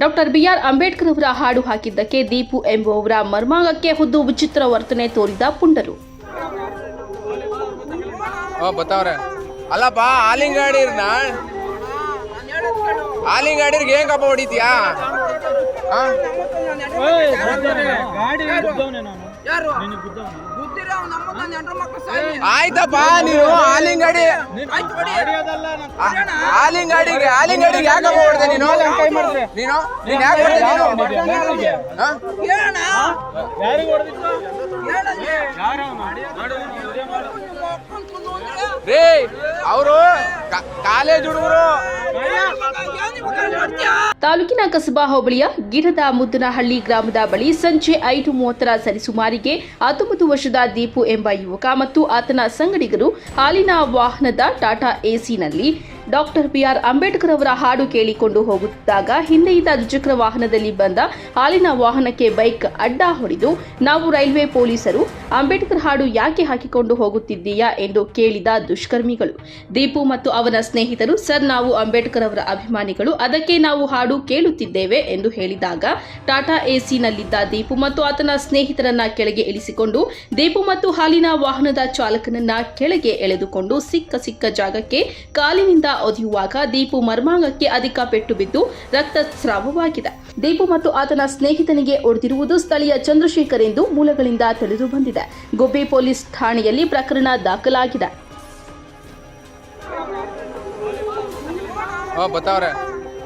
Doctor B R Ambedkar ಅವರ ಹಾಡು ಹಾಕಿದ್ದಕ್ಕೆ ದೀಪು ಎಂಬುವವರ ಮರ್ಮಾಂಗಕ್ಕೆ ಹುದ್ದು ವಿಚಿತ್ರ ವರ್ತನೆ ತೋರಿದ ಪುಂಡರು ಅಲ್ಲಪ್ಪ ಹಾಲಿನ ಗಾಡಿರ್ನ ಹಾಲಿನ ಗಾಡಿರ್ಗೆ ಏನ್ ಕಪ್ಪ ಹೊಡಿತೀಯಾ? ಆ? ಗಾಡಿ ಗುದ್ದವನೆ ನಾನು. ಯಾರು? ಆಯ್ತಪ್ಪ ನೀನು ಆಲಿಂಗಡಿ ಆಲಿಂಗಡಿಗೆ ಆಯ್ತು ಬಿಡಿ. ಗಾಡಿ ಅದಲ್ಲ ನಾನು ಆ- ಹಾಲಿನ ಗಾಡಿಗೆ ಹಾಲಿನ ಗಾಡಿಗೆ ಯಾಕೆ ಹೊಡ್ದೆ ನೀನು? ನೀನು? ನೀನ್ ಯಾಕೆ ಹೊಡ್ದೆ ನೀನು? ರೇ ಅವರು ಕಾಲೇಜ್ ಹುಡುಗರು? ತಾಲೂಕಿನ ಕಸಬಾ ಹೋಬಳಿಯ ಗಿಡದ ಮುದ್ದನಹಳ್ಳಿ ಗ್ರಾಮದ ಬಳಿ ಸಂಜೆ ಐದು ಮೂವತ್ತರ ಸರಿಸುಮಾರಿಗೆ ಹತ್ತೊಂಬತ್ತು ವರ್ಷದ ದೀಪು ಎಂಬ ಯುವಕ ಮತ್ತು ಆತನ ಸಂಗಡಿಗರು ಹಾಲಿನ ವಾಹನದ ಟಾಟಾ ಎಸಿನಲ್ಲಿ ಡಾಕ್ಟರ್ ಬಿಆರ್ ಅಂಬೇಡ್ಕರ್ ಅವರ ಹಾಡು ಕೇಳಿಕೊಂಡು ಹೋಗುತ್ತಿದ್ದಾಗ ಹಿಂದೆಯಿಂದ ದ್ವಿಚಕ್ರ ವಾಹನದಲ್ಲಿ ಬಂದ ಹಾಲಿನ ವಾಹನಕ್ಕೆ ಬೈಕ್ ಅಡ್ಡ ಹೊಡೆದು ನಾವು ರೈಲ್ವೆ ಪೊಲೀಸರು, ಅಂಬೇಡ್ಕರ್ ಹಾಡು ಯಾಕೆ ಹಾಕಿಕೊಂಡು ಹೋಗುತ್ತಿದ್ದೀಯಾ ಎಂದು ಕೇಳಿದ ದುಷ್ಕರ್ಮಿಗಳು. ದೀಪು ಮತ್ತು ಅವನ ಸ್ನೇಹಿತರು, ಸರ್ ನಾವು ಅಂಬೇಡ್ಕರ್ ಅವರ ಅಭಿಮಾನಿಗಳು, ಅದಕ್ಕೆ ನಾವು ಹಾಡು ಕೇಳುತ್ತಿದ್ದೇವೆ ಎಂದು ಹೇಳಿದಾಗ ಟಾಟಾ ಎಸಿನಲ್ಲಿದ್ದ ದೀಪು ಮತ್ತು ಆತನ ಸ್ನೇಹಿತರನ್ನ ಕೆಳಗೆ ಇಳಿಸಿಕೊಂಡು ದೀಪು ಮತ್ತು ಹಾಲಿನ ವಾಹನದ ಚಾಲಕನನ್ನ ಕೆಳಗೆ ಎಳೆದುಕೊಂಡು ಸಿಕ್ಕ ಸಿಕ್ಕ ಜಾಗಕ್ಕೆ ಕಾಲಿನಿಂದ ಒದೆಯುವಾಗ ದೀಪು ಮರ್ಮಾಂಗಕ್ಕೆ ಅಧಿಕ ಪೆಟ್ಟು ಬಿದ್ದು ರಕ್ತಸ್ರಾವವಾಗಿದೆ ದೀಪು ಮತ್ತು ಆತನ ಸ್ನೇಹಿತನಿಗೆ ಒಡೆದಿರುವುದು ಸ್ಥಳೀಯ ಚಂದ್ರಶೇಖರ್ ಎಂದು ಮೂಲಗಳಿಂದ ತಿಳಿದು ಬಂದಿದೆ. ಗುಬ್ಬಿ ಪೊಲೀಸ್ ಠಾಣೆಯಲ್ಲಿ ಪ್ರಕರಣ ದಾಖಲಾಗಿದೆ.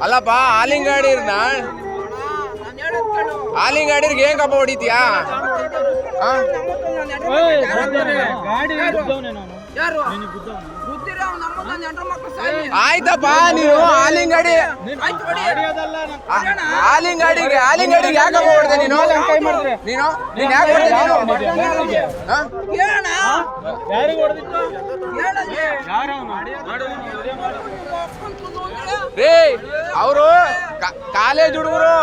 ಅಲ್ಲಪ್ಪ ಏನ್ ಹೊಡಿತೀಯಾ? ಯಾರು? ಅವ್ನ ಆಯ್ತಪ್ಪ ನೀನು ಆಲಿಂಗಡಿ ಗಾಡಿ ಆಯ್ತು ಬಿಡಿ. ಗಾಡಿ ಅದಲ್ಲ ನಾನು ಆ- ಹಾಲಿನ ಗಾಡಿಗೆ ಹಾಲಿನ ಗಾಡಿಗೆ ಯಾಕೆ ಹೊಡ್ದೆ ನೀನು? ಕೈ ಮಾಡಿದ್ರೆ ನೀನು? ನೀನ್ ಯಾಕೆ ಹೊಡ್ದೆ ನೀನು. ಯಾರಿಗೆ ಹೊಡೆದಿತ್ತು? ರೇ ಅವರು ಕಾಲೇಜ್ ಹುಡುಗರು?